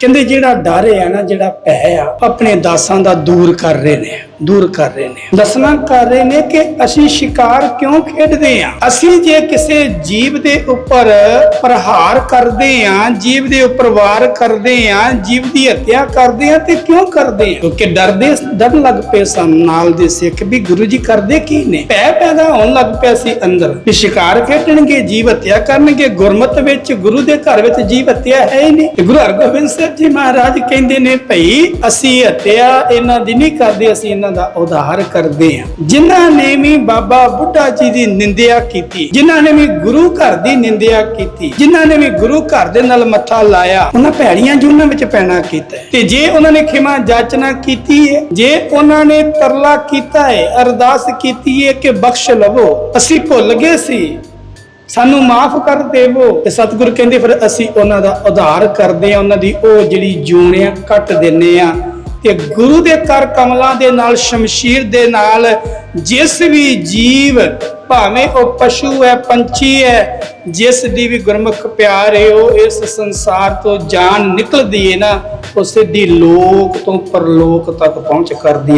ਕਹਿੰਦੇ ਜਿਹੜਾ ਡਰ ਹੈ ਨਾ, ਜਿਹੜਾ ਭੈ ਆ ਆਪਣੇ ਦਾਸਾਂ ਦਾ ਦੂਰ ਕਰ ਰਹੇ ਨੇ। ਦੂਰ ਕਰ ਰਹੇ ਨੇ। ਦੱਸਣਾ ਕਰ ਰਹੇ ਨੇ ਕਿ ਅਸੀਂ ਸ਼ਿਕਾਰ ਕਿਉਂ ਖੇਡਦੇ ਆ ਅਸੀਂ ਜੇ ਕਿਸੇ ਜੀਵ ਦੇ ਉੱਪਰ ਪ੍ਰਹਾਰ ਕਰਦੇ ਆ ਜੀਵ ਦੇ ਉੱਪਰ ਵਾਰ ਕਰਦੇ ਆ ਜੀਵ ਦੀ ਹੱਤਿਆ ਕਰਦੇ ਆ ਤੇ ਕਿਉਂ ਕਰਦੇ ਆ ਕਿਉਂਕਿ ਡਰਦੇ ਡਰਨ ਲੱਗ ਪਏ ਸਨ। ਨਾਲ ਦੇ ਸਿੱਖ ਵੀ ਗੁਰੂ ਜੀ ਕਰਦੇ ਕੀ ਨੇ? ਭੈ ਪੈਦਾ ਹੋਣ ਲੱਗ ਪਿਆ ਸੀ ਅੰਦਰ। ਵੀ ਸ਼ਿਕਾਰ ਖੇਡਣਗੇ, ਜੀਵ ਹੱਤਿਆ ਕਰਨਗੇ, ਗੁਰਮਤ ਵਿੱਚ, ਗੁਰੂ ਦੇ ਘਰ ਵਿੱਚ ਜੀਵ ਹੱਤਿਆ ਹੈ ਹੀ ਨਹੀਂ। ਗੁਰੂ ਹਰਗੋਬਿੰਦ ਸਾਹਿਬ ਜੀ ਮਹਾਰਾਜ ਕਹਿੰਦੇ ਨੇ, ਭਈ ਅਸੀਂ ਹੱਤਿਆ ਇਹਨਾਂ ਦੀ ਨਹੀਂ ਕਰਦੇ, ਅਸੀਂ ਇਹਨਾਂ ਦਾ ਉਧਾਰ ਕਰਦੇ ਹਾਂ। ਜਿਨ੍ਹਾਂ ਨੇ ਵੀ ਬਾਬਾ ਬੁੱਢਾ ਜੀ ਦੀ ਨਿੰਦਿਆ ਕੀਤੀ, ਜਿਨ੍ਹਾਂ ਨੇ ਵੀ ਗੁਰੂ ਘਰ ਦੀ ਨਿੰਦਿਆ ਕੀਤੀ, ਜਿਨ੍ਹਾਂ ਨੇ ਵੀ ਗੁਰੂ ਘਰ ਦੇ ਨਾਲ ਮੱਥਾ ਲਾਇਆ, ਉਹਨਾਂ ਭੈੜੀਆਂ ਜੁਨਾਂ ਵਿੱਚ ਪੈਣਾ ਕੀਤਾ ਤੇ ਜੇ ਉਹਨਾਂ ਨੇ ਖਿਮਾ ਜਾਚਨਾ ਕੀਤੀ ਹੈ, ਜੇ ਉਹਨਾਂ ਨੇ ਤਰਲਾ ਕੀਤਾ ਹੈ, ਅਰਦਾਸ ਕੀਤੀ ਹੈ ਕਿ ਬਖਸ਼ ਲਵੋ, ਅਸੀਂ ਭੁੱਲ ਗਏ ਸੀ, ਸਾਨੂੰ ਮਾਫ ਕਰ ਦੇਵੋ, ਤੇ ਸਤਿਗੁਰ ਕਹਿੰਦੇ ਫਿਰ ਅਸੀਂ ਉਹਨਾਂ ਦਾ ਉਧਾਰ ਕਰਦੇ ਆ ਉਹਨਾਂ ਦੀ ਉਹ ਜਿਹੜੀ ਜੂਣਿਆ ਕੱਟ ਦਿੰਨੇ ਆ ਤੇ ਗੁਰੂ ਦੇ ਕਰ ਕਮਲਾਂ ਦੇ ਨਾਲ, ਸ਼ਮਸ਼ੀਰ ਦੇ ਨਾਲ ਜਿਸ ਵੀ ਜੀਵ ਭਾਵੇਂ ਉਹ ਪਸ਼ੂ ਹੈ, ਪੰਛੀ ਹੈ, ਜਿਸ ਦੀ ਵੀ ਗੁਰਮੁਖ ਪਿਆਰ ਹੈ, ਉਹ ਇਸ ਸੰਸਾਰ ਤੋਂ ਜਾਨ ਨਿਕਲਦੀ ਹੈ ਨਾ ਉਹ ਸਿੱਧੀ ਲੋਕ ਤੋਂ ਪਰਲੋਕ ਤੱਕ ਪਹੁੰਚ ਕਰਦੀ ਹੈ